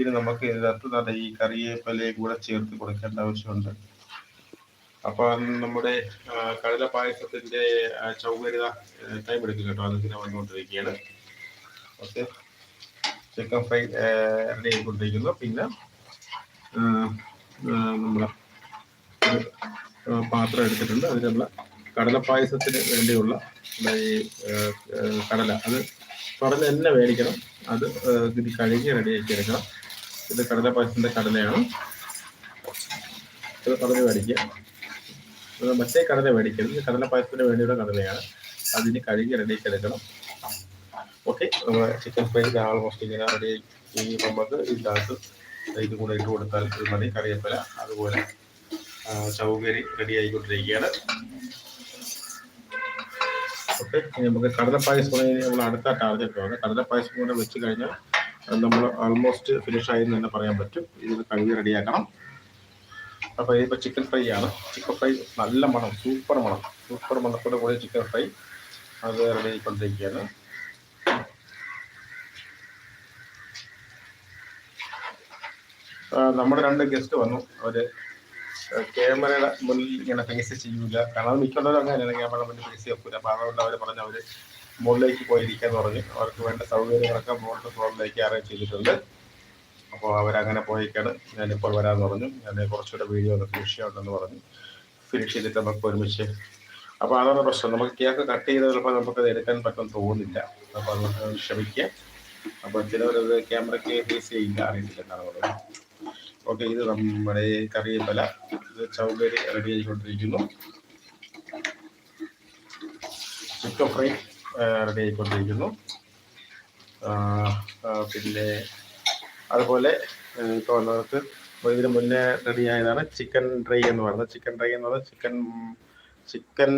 ഇനി നമുക്ക് ഇതിനകത്ത് നല്ല ഈ കറിവേപ്പിലയും കൂടെ ചേർത്ത് കൊടുക്കേണ്ട ആവശ്യമുണ്ട്. അപ്പൊ നമ്മുടെ കടല പായസത്തിന്റെ ചൗകര്യത ടൈം എടുക്കും കേട്ടോ. അതിങ്ങനെ വന്നുകൊണ്ടിരിക്കുകയാണ്. ഓക്കെ. ചിക്കൻ ഫ്രൈ റെഡി ആയിക്കൊണ്ടിരിക്കുന്നു. പിന്നെ ആ, പാത്രം എടുത്തിട്ടുണ്ട്. അതിനുള്ള കടല പായസത്തിന് വേണ്ടിയുള്ള ഈ കടല. അത് കടല തന്നെ മേടിക്കണം അത് കഴുകി കഴുകി റെഡിയാക്കി എടുക്കണം. ഇത് കടല പായസത്തിന്റെ കടലയാണ്. ഇത് കടല മേടിക്കുക. മറ്റേ കടല മേടിക്കരുത്. കടല പായസത്തിന് വേണ്ടിയുള്ള കടലയാണ്. അതിന് കഴുകി റെഡിയാക്കി എടുക്കണം. ഓക്കെ നമ്മൾ ചിക്കൻ ഫ്രൈ ആൾമോസ്റ്റ് ഇങ്ങനെ റെഡി ഈ നമുക്ക് ഇതിനകത്ത് ഇത് കൂടെ ഇട്ട് കൊടുത്താൽ മതി. കറിവേപ്പില അതുപോലെ ചവുകരി റെഡി ആയിക്കൊണ്ടിരിക്കുകയാണ്. ഓക്കെ നമുക്ക് കടല പായസം നമ്മൾ അടുത്ത ടാർഗറ്റ് ആണ് കടലപ്പായസം കൂടെ വെച്ച് കഴിഞ്ഞാൽ നമ്മൾ ഓൾമോസ്റ്റ് ഫിനിഷ് ആയി എന്ന് തന്നെ പറയാൻ പറ്റും. ഇത് കഴുകി റെഡിയാക്കണം. അപ്പോൾ ഇതിപ്പോൾ ചിക്കൻ ഫ്രൈ ആണ്. ചിക്കൻ ഫ്രൈ നല്ല മണം സൂപ്പർ മണം. സൂപ്പർ മണത്തോടെ കൂടി ചിക്കൻ ഫ്രൈ അത് റെഡി ആയിക്കൊണ്ടിരിക്കുകയാണ്. നമ്മുടെ രണ്ട് ഗസ്റ്റ് വന്നു. അവർ ക്യാമറയുടെ മുന്നിൽ ഇങ്ങനെ ഫേസ് ചെയ്യൂല. കാരണം അത് മിക്കുള്ളവരും അങ്ങനെയാണ്. ക്യാമറ മുന്നിൽ ഫേസ് ചെയ്യൂല അപ്പോൾ അതുകൊണ്ട് അവർ പറഞ്ഞു അവർ മുകളിലേക്ക് പോയിരിക്കാന്ന് പറഞ്ഞു അവർക്ക് വേണ്ട സൗകര്യങ്ങളൊക്കെ മുകളിലെ ഫ്ലോറിലേക്ക് അറേഞ്ച് ചെയ്തിട്ടുണ്ട്. അപ്പോൾ അവരങ്ങനെ പോയിക്കാണ്. ഞാനിപ്പോൾ വരാമെന്ന് പറഞ്ഞു ഞാൻ കുറച്ചുകൂടെ വീഡിയോ ഒന്ന് ഫിനിഷ് പറഞ്ഞു. ഫിനിഷ് ചെയ്തിട്ട് നമുക്ക് ഒരുമിച്ച്. അപ്പോൾ അതാണ് പ്രശ്നം. നമുക്ക് കേക്ക് കട്ട് ചെയ്ത് ചിലപ്പോൾ നമുക്കത് എടുക്കാൻ പറ്റുമെന്ന് തോന്നില്ല അപ്പോൾ അത് ക്ഷമിക്കുക അപ്പോൾ ചിലവരത് ക്യാമറയ്ക്ക് ഫേസ് ചെയ്യില്ല അറിയില്ല എന്നാണ് പറയുന്നത്. ഓക്കെ ഇത് നമ്മുടെ കറിവേപ്പില. ഇത് ചൗകരി റെഡി ആയിക്കൊണ്ടിരിക്കുന്നു. ചിക്കൻ ഫ്രൈ റെഡി ആയിക്കൊണ്ടിരിക്കുന്നു പിന്നെ അതുപോലെ ഇപ്പോൾ വന്നവർക്ക് ഇതിന് മുന്നേ റെഡി ആയതാണ് ചിക്കൻ ഡ്രൈ എന്ന് പറയുന്നത്. ചിക്കൻ ഡ്രൈ എന്ന് പറയുന്നത് ചിക്കൻ ചിക്കൻ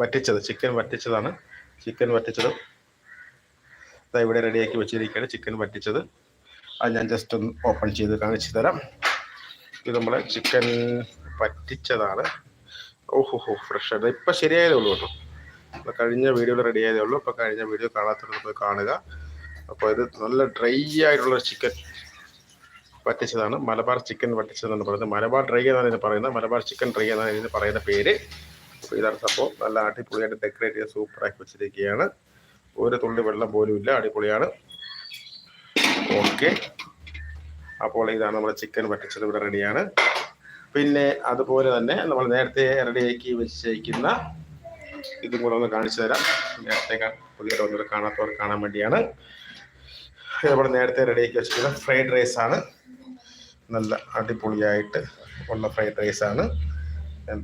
വറ്റിച്ചത് ചിക്കൻ വറ്റിച്ചതാണ്. ചിക്കൻ വറ്റിച്ചത് അതാ ഇവിടെ റെഡിയാക്കി വെച്ചിരിക്കുകയാണ് ചിക്കൻ വറ്റിച്ചത്. അത് ഞാൻ ജസ്റ്റ് ഒന്ന് ഓപ്പൺ ചെയ്ത് കാണിച്ചു തരാം. ഇത് നമ്മളെ ചിക്കൻ പറ്റിച്ചതാണ് ഓഹോ ഫ്രഷ് ആയിട്ട് ഇപ്പം ശരിയായതേ ഉള്ളൂ കേട്ടോ. ഇപ്പൊ കഴിഞ്ഞ വീഡിയോയിൽ റെഡി ആയതേ ഉള്ളൂ. അപ്പോൾ കഴിഞ്ഞ വീഡിയോ കാണാത്തവർക്ക് പോയി കാണുക. അപ്പോൾ ഇത് നല്ല ഡ്രൈ ആയിട്ടുള്ള ചിക്കൻ പറ്റിച്ചതാണ്. മലബാർ ചിക്കൻ പറ്റിച്ചതെന്നാണ് പറയുന്നത്. മലബാർ ഡ്രൈ എന്നാണ് ഇതിന് പറയുന്നത്. മലബാർ ചിക്കൻ ഡ്രൈ എന്നാണ് ഇതിന് പറയുന്ന പേര്. അപ്പോൾ ഇതാണ് സംഭവം. നല്ല അടിപൊളിയായിട്ട് ഡെക്കറേറ്റ് ചെയ്ത് സൂപ്പറാക്കി വെച്ചിരിക്കുകയാണ്. ഒരു തുള്ളി വെള്ളം പോലും ഇല്ല. അടിപൊളിയാണ്. ഓക്കെ അപ്പോൾ ഇതാണ് നമ്മുടെ ചിക്കൻ പറ്റിച്ചത്. ഇവിടെ റെഡിയാണ് പിന്നെ അതുപോലെ തന്നെ നമ്മൾ നേരത്തെ റെഡിയാക്കി വെച്ചിരിക്കുന്ന ഇതും കൂടെ ഒന്ന് കാണിച്ചു തരാം. നേരത്തെ പുതിയ ഒന്നുകൂടെ കാണാത്തവർ കാണാൻ വേണ്ടിയാണ്. ഇവിടെ നേരത്തെ റെഡിയാക്കി വെച്ചിരിക്കുന്നത് ഫ്രൈഡ് റൈസ് ആണ്. നല്ല അടിപൊളിയായിട്ട് ഉള്ള ഫ്രൈഡ് റൈസ് ആണ്.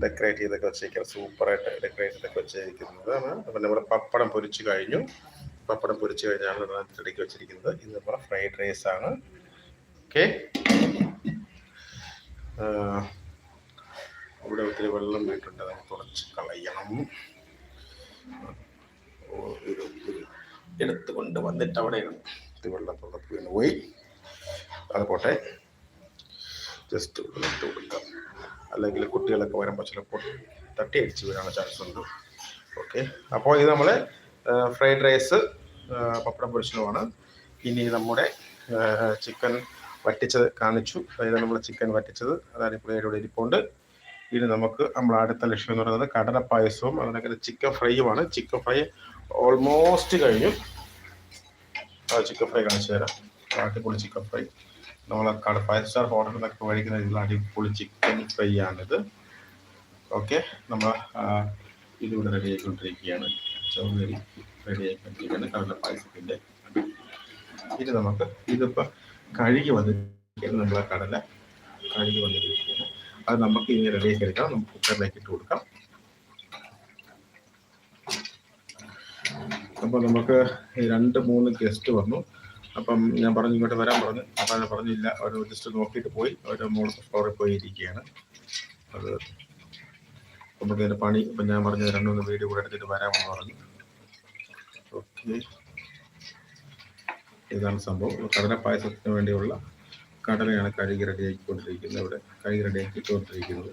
ഡെക്കറേറ്റ് ചെയ്തൊക്കെ വെച്ചിരിക്കുന്നത് സൂപ്പറായിട്ട് ഡെക്കറേറ്റ് ചെയ്തൊക്കെ വെച്ചിരിക്കുന്നതാണ് അപ്പം നമ്മുടെ പപ്പടം പൊരിച്ചു കഴിഞ്ഞു. പപ്പടം പൊരിച്ചു കഴിഞ്ഞാണ് റെഡിക്ക് വെച്ചിരിക്കുന്നത്. ഇത് നമ്മുടെ ഫ്രൈഡ് റൈസ് ആണ്. ഓക്കെ ഇവിടെ ഒത്തിരി വെള്ളം വീട്ടുണ്ട് നമുക്ക് തുടച്ച് കളയണം. ഓ, ഒരു ഒരു എടുത്ത് കൊണ്ട് വന്നിട്ട് അവിടെ. ഇത് വെള്ളം വീണ് പോയി. അത് പോട്ടെ. ജസ്റ്റ് ഇട്ട് കൊടുക്കാം. അല്ലെങ്കിൽ കുട്ടികളൊക്കെ വരുമ്പോൾ ചിലപ്പോൾ തട്ടി അടിച്ച് വീഴാനുള്ള ചാൻസ് ഉണ്ട്. ഓക്കെ അപ്പോൾ ഇത് നമ്മൾ ഫ്രൈഡ് റൈസ് പപ്പടം പൊരിച്ചതുമാണ്. ഇനി നമ്മുടെ ചിക്കൻ വറ്റിച്ചത് കാണിച്ചു. അതായത് നമ്മൾ ചിക്കൻ വറ്റിച്ചത്. അതാണ് ഇപ്പോൾ ഇരിപ്പുണ്ട്. ഇനി നമുക്ക് നമ്മൾ അടുത്ത ലക്ഷ്യം എന്ന് പറയുന്നത് കടല പായസവും അതിനൊക്കെ ചിക്കൻ ഫ്രൈയുമാണ്. ചിക്കൻ ഫ്രൈ ഓൾമോസ്റ്റ് കഴിഞ്ഞു. ആ ചിക്കൻ ഫ്രൈ കാണിച്ചു തരാം. അടിപൊളി ചിക്കൻ ഫ്രൈ. നമ്മൾ ഫൈവ് സ്റ്റാർ ഹോട്ടലിൽ നിന്നൊക്കെ മേടിക്കുന്ന രീതിയിൽ അടിപൊളി ചിക്കൻ ഫ്രൈ ആണിത്. ഓക്കെ നമ്മൾ ഇതിവിടെ റെഡി ആയിക്കൊണ്ടിരിക്കുകയാണ്. ചൗകരി റെഡി ആയിക്കൊണ്ടിരിക്കുകയാണ് കടല പായസത്തിന്റെ. ഇനി നമുക്ക് ഇതിപ്പോൾ കഴുകി വന്നിരിക്കുകയാണ് നമ്മളെ കടല. കഴുകി വന്നിരിക്കുകയാണ്. അത് നമുക്ക് ഇനി റെഡിയാക്കി എടുക്കാം നമുക്ക് കുക്കറിലേക്ക് ഇട്ട് കൊടുക്കാം. അപ്പോൾ നമുക്ക് രണ്ട് മൂന്ന് ഗസ്റ്റ് വന്നു. അപ്പം ഞാൻ പറഞ്ഞു ഇങ്ങോട്ട് വരാൻ പറഞ്ഞു. അപ്പം ഞാൻ പറഞ്ഞില്ല അവർ ജസ്റ്റ് നോക്കിയിട്ട് പോയി അവർ മുകളിൽ ഫ്ലോറിൽ പോയി ഇരിക്കുകയാണ് അത് നമുക്ക് ഇതിന്റെ പണി ഇപ്പം ഞാൻ പറഞ്ഞ രണ്ട് മൂന്ന് വീഡിയോ കൂടെ എടുത്തിട്ട് വരാമെന്ന് പറഞ്ഞു. ഓക്കെ ഇതാണ് സംഭവം. കടല പായസത്തിന് വേണ്ടിയുള്ള കടലയാണ് കഴുകി റെഡിയാക്കിക്കൊണ്ടിരിക്കുന്നത് ഇവിടെ കഴുകി റെഡിയാക്കിക്കൊണ്ടിരിക്കുന്നത്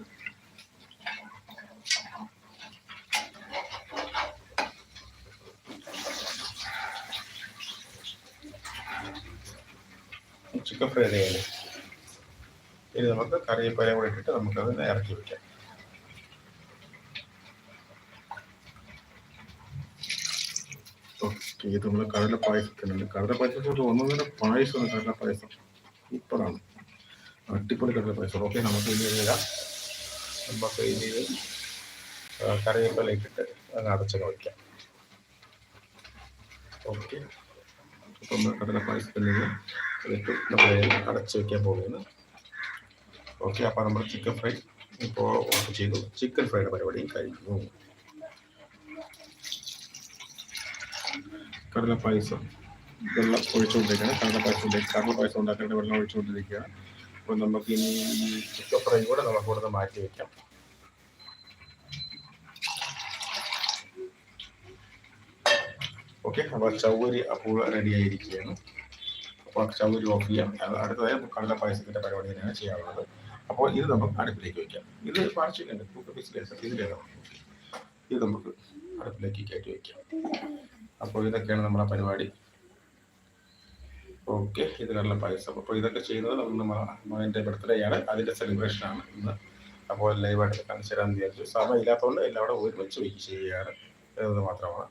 ചിക്കൻ ഫ്രൈ ചെയ്യാൻ ഇനി നമുക്ക് കറിവേപ്പില കൂടെ ഇട്ടിട്ട് നമുക്കത് ഇറക്കി വയ്ക്കാം ഇത് നമ്മൾ കടല പായസത്തിനുണ്ട്. കടല പായസത്തോട് ഒന്നും തന്നെ പായസമാണ് കടല പായസം. സൂപ്പറാണ് അടിപൊളി കടല പായസം ഓക്കെ നമുക്ക് ഇനി ഇടാം നമുക്ക് ഇനി ഇത് അങ്ങ് അടച്ചങ്ങ് വയ്ക്കാം. ഓക്കെ. അപ്പം നമ്മൾ കടല പായസത്തിൽ നിന്ന് ഇതിട്ട് നമ്മൾ അടച്ച് വയ്ക്കാൻ പോകുന്നു. ഓക്കെ അപ്പോൾ നമ്മൾ ചിക്കൻ ഫ്രൈ ഇപ്പോൾ ഓർഡർ ചെയ്തു. ചിക്കൻ ഫ്രൈയുടെ പരിപാടി കഴിഞ്ഞു. കടല പായസം. വെള്ളം ഒഴിച്ചുകൊണ്ടിരിക്കുകയാണ്. കടല പായസം ഉണ്ടാക്കേണ്ട വെള്ളം ഒഴിച്ചുകൊണ്ടിരിക്കുകയാണ്. അപ്പോൾ നമുക്ക് ഇനി ഈ ചിക്കൻ ഫ്രൈ കൂടെ നമുക്ക് ഇവിടെ നിന്ന് മാറ്റി വയ്ക്കാം ഓക്കെ അപ്പോൾ ചൗവരി അപ്പോൾ റെഡി ആയിരിക്കുകയാണ്. അപ്പോൾ ചൗവരി ഓഫ് ചെയ്യാം. അടുത്തതായി കടല പായസത്തിന്റെ പരിപാടി തന്നെയാണ് ചെയ്യാറുള്ളത് അപ്പോൾ ഇത് നമുക്ക് അടുപ്പിലേക്ക് വയ്ക്കാം ഇത് പാർച്ചിക്കുണ്ട് കുക്ക് ഇത് നമുക്ക് അടുപ്പിലേക്ക് കയറ്റി വയ്ക്കാം അപ്പോൾ ഇതൊക്കെയാണ് നമ്മുടെ പരിപാടി. ഓക്കെ. ഇത് കടല അപ്പോൾ ഇതൊക്കെ ചെയ്യുന്നത് നമ്മൾ മകന്റെ ബർത്ത്ഡേ ആണ് അതിന്റെ സെലിബ്രേഷൻ ആണ് ഇന്ന്. അപ്പോൾ ലൈവായിട്ട് കാണിച്ചു തരാമെന്ന് വിചാരിച്ചു. സമയം ഇല്ലാത്തതുകൊണ്ട് എല്ലാവരും ഒരുമിച്ച് വെച്ച് ചെയ്യുകയാണ് എന്നത് മാത്രമാണ്.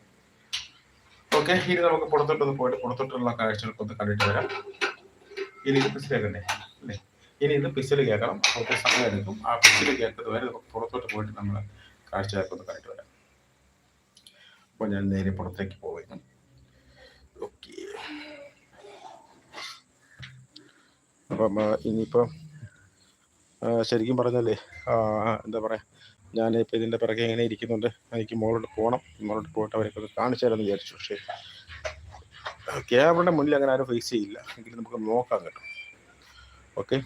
ഓക്കെ. ഇനി നമുക്ക് പുറത്തോട്ടൊന്ന് പോയിട്ട് പുറത്തോട്ടുള്ള കാഴ്ചകൾക്ക് ഒന്ന് കണ്ടിട്ട് വരാം. ഇനി ഇത് പിസിൽ കേൾക്കണ്ടേ? അല്ലേ? ഇനി ഇത് പിസിൽ കേൾക്കണം. അപ്പോൾ സമയം എടുക്കും. ആ പിസിൽ കേൾക്കുന്നത് വരെ നമുക്ക് പുറത്തോട്ട് പോയിട്ട് നമ്മൾ കാഴ്ചകൾക്ക് ഒന്ന് കണ്ടിട്ട് വരാം. അപ്പോൾ ഞാൻ നേരെ പുറത്തേക്ക് പോകുന്നു ഓക്കെ അപ്പം ഇനിയിപ്പം ശരിക്കും പറഞ്ഞാലേ എന്താ പറയുക ഞാനിപ്പോൾ ഇതിന്റെ പിറകെ ഇങ്ങനെ ഇരിക്കുന്നുണ്ട്. എനിക്ക് മോളോട്ട് പോകണം മോളോട്ട് പോയിട്ട് അവരൊക്കെ കാണിച്ചു തരാമെന്ന് വിചാരിച്ചു. പക്ഷേ ക്യാമറയുടെ മുന്നിൽ അങ്ങനെ ആരും ഫേസ് ചെയ്യില്ല. എങ്കിലും നമുക്ക് നോക്കാം കേട്ടോ. ഓക്കെ?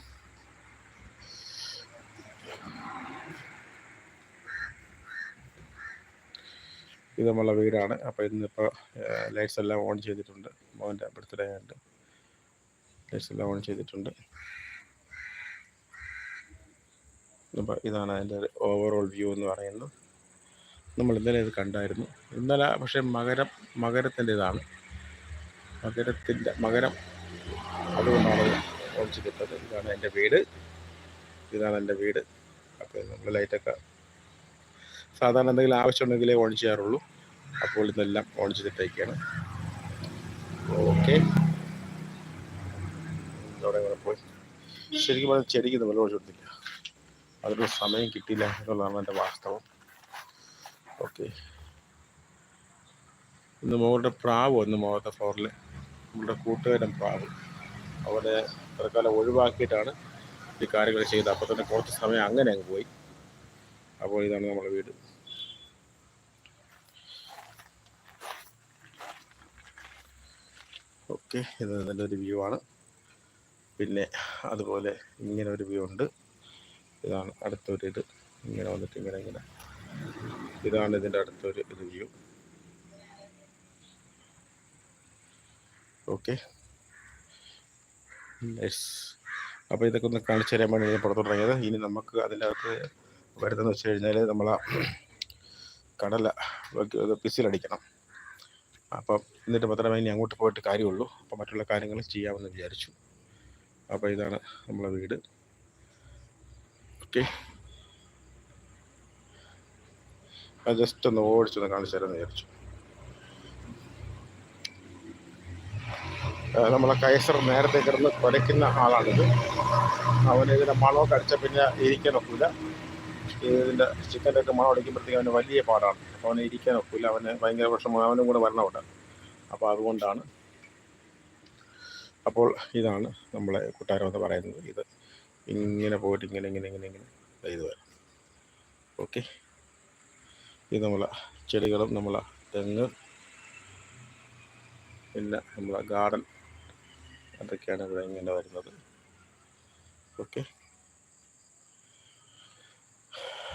ഇത് നമ്മളെ വീടാണ്. അപ്പോൾ ഇന്നിപ്പോൾ ലൈറ്റ്സ് എല്ലാം ഓൺ ചെയ്തിട്ടുണ്ട്. മോന്റെ ബർത്ത്ഡേ ആയിട്ട് ലൈറ്റ്സ് എല്ലാം ഓൺ ചെയ്തിട്ടുണ്ട്. അപ്പോൾ ഇതാണ് അതിന്റെ ഓവറോൾ വ്യൂ എന്ന് പറയുന്നത്. നമ്മൾ ഇന്നലെ ഇത് കണ്ടായിരുന്നു. ഇന്നലെ പക്ഷേ മകരം മകരത്തിന്റെ ഇതാണ്. മകരത്തിന്റെ മകരം. അതുകൊണ്ടാണ് ഓൺ ചെയ്തിട്ടത്. ഇതാണ് എന്റെ വീട്. ഇതാണ് എന്റെ വീട്. അപ്പോൾ നമ്മൾ ലൈറ്റൊക്കെ സാധാരണ എന്തെങ്കിലും ആവശ്യമുണ്ടെങ്കിലേ ഓൺ ചെയ്യാറുള്ളൂ. അപ്പോൾ ഇതെല്ലാം ഓൺ ചെയ്തിട്ടേക്കാണ്. ഓക്കെ അവിടെ കൂടെ പോയി. ശരിക്കും പറഞ്ഞാൽ ചെടിക്ക് ഇത് വെള്ളം ഒഴിച്ചു കൊടുത്തില്ല അതിനുള്ള സമയം കിട്ടിയില്ല എന്നുള്ളതാണ് എന്റെ വാസ്തവം. ഓക്കെ. ഇന്ന് മോളുടെ പ്രാവ് വന്നു മോളത്തെ ഫ്ലോറിൽ നമ്മുടെ കൂട്ടുകാരൻ പ്രാവ്. അവരെ തൽക്കാലം ഒഴിവാക്കിയിട്ടാണ് ഈ കാര്യങ്ങൾ ചെയ്തത്. അപ്പോൾ തന്നെ കുറച്ച് സമയം അങ്ങനെ അങ്ങ് പോയി. അപ്പോൾ ഇതാണ് നമ്മുടെ വീട്. ഓക്കെ. ഇത് നല്ലൊരു വ്യൂ ആണ്. പിന്നെ അതുപോലെ ഇങ്ങനെ ഒരു വ്യൂ ഉണ്ട്. ഇതാണ് അടുത്തൊരു ഇത്. ഇങ്ങനെ വന്നിട്ട് ഇങ്ങനെ ഇങ്ങനെ. ഇതാണ് ഇതിന്റെ അടുത്തൊരു ഇത് വ്യൂ ഓക്കെ അപ്പോൾ ഇതൊക്കെ ഒന്ന് കാണിച്ചു തരാൻ വേണ്ടി ഞാൻ തുടങ്ങിയത് ഇനി നമുക്ക് അതിന്റെ അകത്ത് വരുന്നതെന്ന് വെച്ച് കഴിഞ്ഞാൽ നമ്മൾ കടല പിസിലടിക്കണം അപ്പം എന്നിട്ട് മാത്രമേ ഇനി അങ്ങോട്ട് പോയിട്ട് കാര്യമുള്ളൂ. അപ്പം മറ്റുള്ള കാര്യങ്ങൾ ചെയ്യാമെന്ന് വിചാരിച്ചു. അപ്പോൾ ഇതാണ് നമ്മളെ വീട്. ഓക്കെ അത് ജസ്റ്റ് ഒന്ന് ഓടിച്ചൊന്ന് കാണിച്ചു തരാമെന്ന് വിചാരിച്ചു. നമ്മളെ കൈസർ നേരത്തെ കിടന്ന് കുരയ്ക്കുന്ന ആളാണിത്. അവന് ഇതിന്റെ മണമൊക്കെ അടിച്ച പിന്നെ ഇരിക്കാൻ ഒക്കില്ല ഇതിന്റെ ചിക്കന്റെ ഒക്കെ മണം അടിക്കുമ്പോഴത്തേക്ക് അവന് വലിയ പാടാണ്. അവന് ഇരിക്കാൻ ഒക്കില്ല അവന് ഭയങ്കര വിഷമം. അവനും കൂടെ വരണം അവിടെ അപ്പോൾ അതുകൊണ്ടാണ് അപ്പോൾ ഇതാണ് നമ്മളെ കൊട്ടാരം എന്ന് പറയുന്നത്. ഇത് ഇങ്ങനെ പോയിട്ട് ഇങ്ങനെ ഇങ്ങനെ ഇങ്ങനെ ഇങ്ങനെ. ഇത് വരാം. ഓക്കെ. ഇത് നമ്മളെ ചെടികളും നമ്മളെ തെങ്ങ് പിന്നെ നമ്മളെ ഗാർഡൻ. അതൊക്കെയാണ് ഇവിടെ ഇങ്ങനെ വരുന്നത്. ഓക്കെ.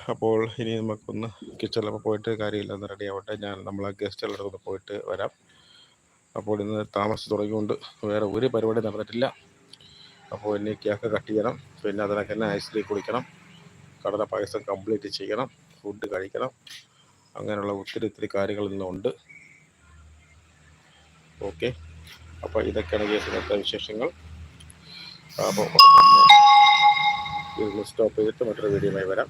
അപ്പോൾ ഇനി നമുക്കൊന്ന് കിച്ചണിലൊക്കെ പോയിട്ട് കാര്യമില്ല ഒന്ന് റെഡി ആവട്ടെ. ഞാൻ നമ്മളെ ഗസ്റ്റുകളുടെ ഒന്ന് പോയിട്ട് വരാം. അപ്പോൾ ഇന്ന് താമസിച്ച് തുടങ്ങിയുകൊണ്ട് വേറെ ഒരു പരിപാടി നടന്നിട്ടില്ല. അപ്പോൾ എന്നെ കേക്ക് കട്ട് ചെയ്യണം. പിന്നെ അതിനൊക്കെ തന്നെ ഐസ്ക്രീം കുടിക്കണം. കടല പായസം കംപ്ലീറ്റ് ചെയ്യണം. ഫുഡ് കഴിക്കണം. അങ്ങനെയുള്ള ഒത്തിരി ഒത്തിരി കാര്യങ്ങൾ ഇന്നുണ്ട്. ഓക്കെ അപ്പോൾ ഇതൊക്കെയാണ് കേസ് ഇന്നത്തെ വിശേഷങ്ങൾ. അപ്പോൾ സ്റ്റോപ്പ് ചെയ്തിട്ട് മറ്റൊരു വീഡിയോയുമായി വരാം.